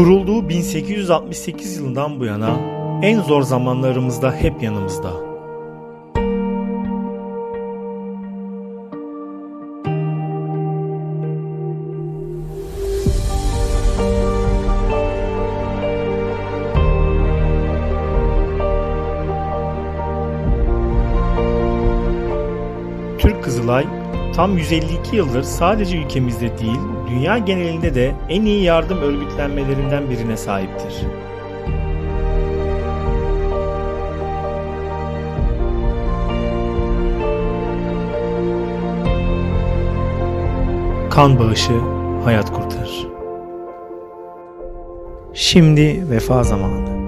Kurulduğu 1868 yılından bu yana en zor zamanlarımızda hep yanımızda. Türk Kızılay tam 152 yıldır sadece ülkemizde değil, dünya genelinde de en iyi yardım örgütlenmelerinden birine sahiptir. Kan bağışı hayat kurtarır. Şimdi vefa zamanı.